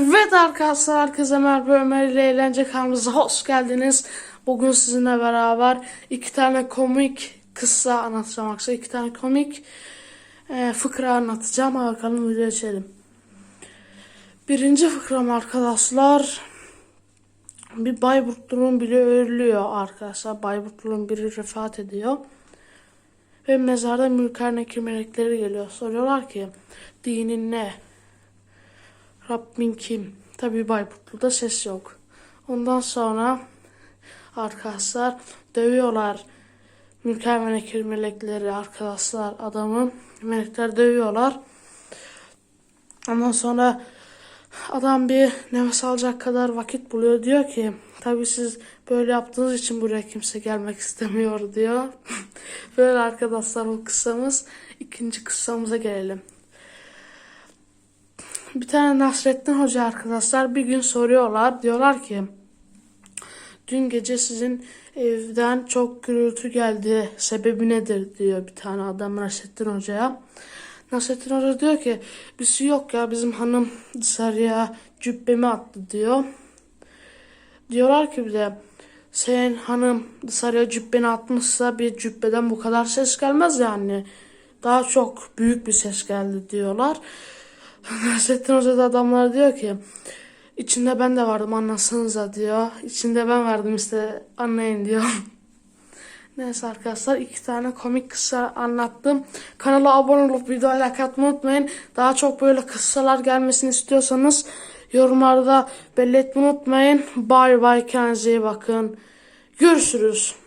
Evet arkadaşlar herkese merhaba Ömer ile Eğlence kanalımıza hoş geldiniz. Bugün sizinle beraber iki tane komik kıssa anlatacağım arkadaşlar. İki tane komik e, fıkra anlatacağım. Hadi Bakalım video geçelim. Birinci fıkram arkadaşlar. Bir Bayburtlu'nun biri ölüyor arkadaşlar. Bayburtlu'nun biri vefat ediyor. Ve mezarda mülker nekir melekleri geliyor. Soruyorlar ki dinin ne? Rabbin kim? Tabii Bayburtlu'da ses yok. Ondan sonra arkadaşlar dövüyorlar. Mülker ve nekir melekleri arkadaşlar adamı melekler dövüyorlar. Ondan sonra adam bir nefes alacak kadar vakit buluyor. Diyor ki tabii siz böyle yaptığınız için buraya kimse gelmek istemiyor diyor. böyle arkadaşlar bu kıssamız. ikinci kıssamıza gelelim. Bir tane Nasrettin Hoca arkadaşlar bir gün soruyorlar. Diyorlar ki dün gece sizin evden çok gürültü geldi. Sebebi nedir diyor bir tane adam Nasrettin Hoca'ya. Nasrettin Hoca diyor ki bir şey yok ya bizim hanım dışarıya cübbemi attı diyor. Diyorlar ki bir de senin hanım dışarıya cübbeni atmışsa bir cübbeden bu kadar ses gelmez yani. Daha çok büyük bir ses geldi diyorlar. Nasrettin Hoca da adamlara diyor ki içinde ben de vardım anlasanıza diyor. İçinde ben vardım işte anlayın diyor. Neyse arkadaşlar iki tane komik kıssa anlattım. Kanala abone olup videoya like atmayı unutmayın. Daha çok böyle kıssalar gelmesini istiyorsanız yorumlarda belli etmeyi unutmayın. Bye bye kendinize iyi bakın. Görüşürüz.